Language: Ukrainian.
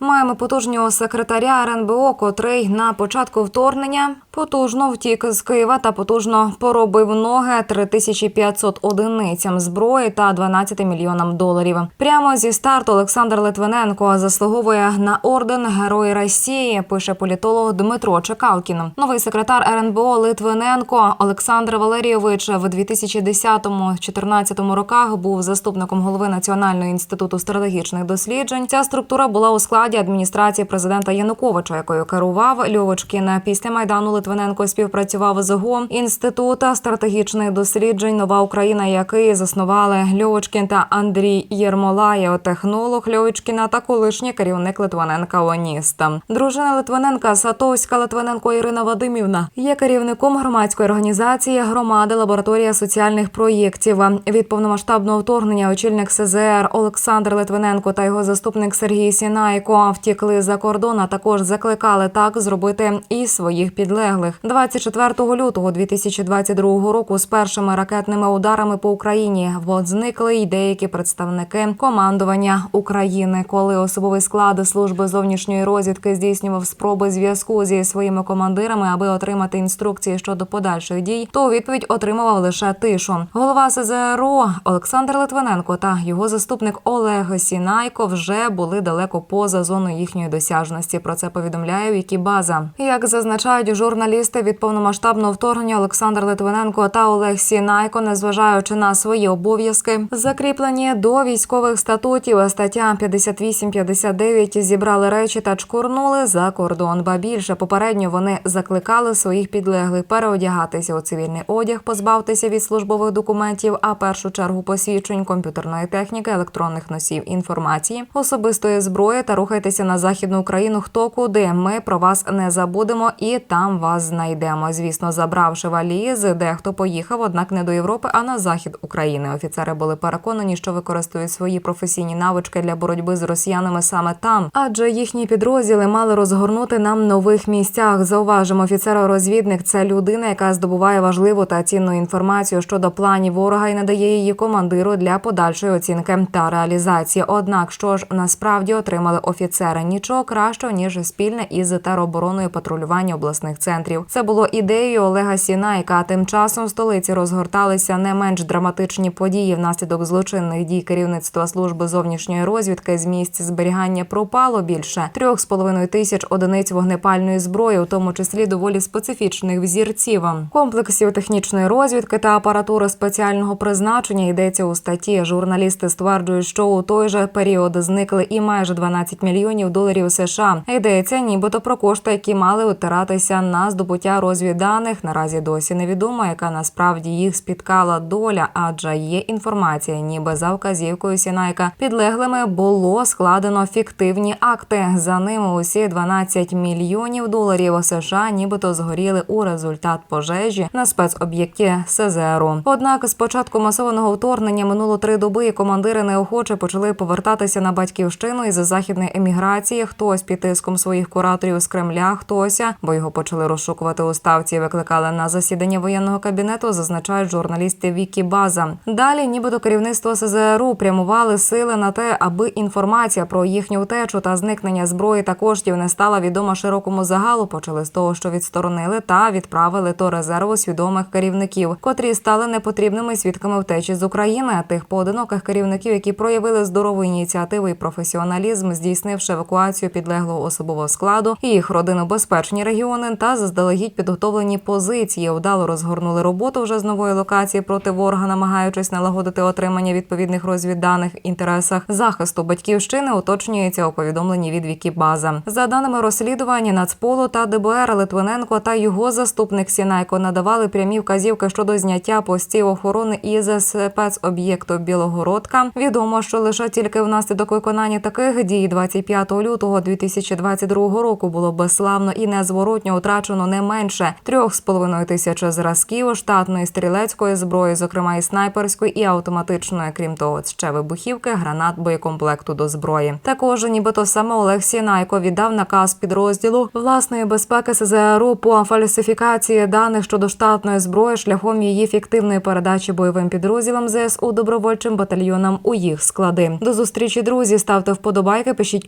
Маємо потужнього секретаря РНБО, котрий на початку вторгнення потужно втік з Києва та потужно поробив ноги 3500 одиницям зброї та 12 мільйонам доларів. Прямо зі старту Олександр Литвиненко заслуговує на орден Герой Росії. Пише політолог Дмитро Чекалкін. Новий секретар РНБО Литвиненко Олександр Валерійович в 2010-2014 роках був заступником голови Національного інституту стратегічних досліджень. Ця структура була у складі адміністрації президента Януковича, якою керував Льовочкін. Після майдану Литвиненко співпрацював з ГО інститута стратегічних досліджень Нова Україна, який заснували Льовочкін та Андрій Єрмолаєв, технолог Льовочкіна та колишній керівник Литвиненка Оніста. Дружина Литвиненка Сатовська Литвиненко Ірина Вадимівна є керівником громадської організації громади лабораторія соціальних проєктів. Від повномасштабного вторгнення очільник СЗР Олександр Литвиненко та його заступник Сергій Сінайко втікли за кордон. а Також закликали так зробити і своїх підлеглих. 24 лютого 2022 року з першими ракетними ударами по Україні зникли й деякі представники командування України, коли особовий склад служби зовнішньої розвідки здійснював спроби зв'язку зі своїми командирами, аби отримати інструкції щодо подальших дій, то у відповідь отримував лише тишу. Голова СЗРО Олександр Литвиненко та його заступник Олег Сінайко вже були далеко поза зоною їхньої досяжності. Про це повідомляє Вікібаза. Як зазначають журналісти від повномасштабного вторгнення Олександр Литвиненко та Олег Сінайко, незважаючи на свої обов'язки, закріплені до військових статутів. Стаття 58-59 зібрали речі та чкурнули за кордон. Ба більше попередньо вони закликали своїх підлеглих переодягатися у цивільний одяг, позбавтеся від службових документів, а першу чергу посвідчень комп'ютерної техніки, електронних носів інформації, особистої зброї та рухайтеся на західну Україну. Хто куди? Ми про вас не забудемо і там вас знайдемо. Звісно, забравши валізи, дехто поїхав, однак не до Європи, а на захід України. Офіцери були переконані, що використовують свої професійні навички для боротьби з росіянами саме там, адже їхні підрозділи мали розгорнути нам нових місцях. Зауважимо, офіцер-розвідник це людина, яка здобуває важливу та цінну інформацію щодо планів ворога і надає її командиру для подальшої оцінки та реалізації. Однак, що ж насправді отримали офіцери нічого кращого ніж спільне із теробороною патрулювання обласних центрів. Це було ідеєю Олега Сінайка. А тим часом в столиці розгорталися не менш драматичні події внаслідок злочинних дій керівництва служби зовнішньої розвідки з місць зберігання пропало більше трьох з половиною тисяч одиниць вогнепальної зброї, у тому числі доволі специфічних взірців, комплексів технічної розвідки та апаратури спеціального призначення йдеться у статті. Журналісти стверджують, що у той же період зникли і майже 12 мільйонів доларів США. Йдеться, нібито про кошти, які мали утиратися на здобуття розвідданих. Наразі досі невідомо, яка насправді їх спіткала доля, адже є інформація, ніби за вказівкою Сінайка підлеглими було складено фіктивні акти. За ними усі 12 мільйонів доларів США, нібито згоріли у результат пожежі на спецоб'єкті СЗРУ. Однак, з початку масованого вторгнення минуло три доби, і командири неохоче почали повертатися на батьківщину із західної еміграції. Хтось під тиском своїх кураторів з Кремля, хтось, бо його почали розшукувати у ставці. Викликали на засідання воєнного кабінету. Зазначають журналісти Вікі База. Далі, нібито керівництво СЗРУ прямували сили на те, аби інформація про їхню втечу та зникнення зброї та коштів не стала відома широкому загалу. Почали з того, що відсторонили та відправили до резерву свідомих керівників, котрі стали непотрібними свідками втечі з України. Тих поодиноких керівників, які проявили здорову ініціативу і професіоналізм, здійснивши евакуацію підлеглого особового складу і їх родину безпечні регіони та заздалегідь підготовлені позиції. Вдало розгорнули роботу вже з нової локації проти ворога, намагаючись налагодити отримання відповідних розвідданих інтересах захисту батьківщини. Уточнюється у повідомленні від Вікібаза. За даними розслідування Нацполу та ДБР Литвиненко та його заступник Сінайко надавали прямі вказівки щодо зняття постів охорони із спецоб'єкту Білогородка. Відомо, що лише тільки внаслідок виконання таких дій 25 лютого 2022 року було безславно і незворотньо втрачено не менше трьох з половиною тисяч зразків штатної стрілецької зброї, зокрема і снайперської і автоматичної, крім того, ще вибухівки, гранат, боєкомплекту до зброї. Також, нібито саме Олег Сінайко віддав наказ підрозділу власної безпеки СЗРУ по фальсифікації даних щодо штатної зброї шляхом її фіктивної передачі бойовим підрозділам ЗСУ добровольчим батальйонам у їх склади. До зустрічі, друзі. Ставте вподобайки, пишіть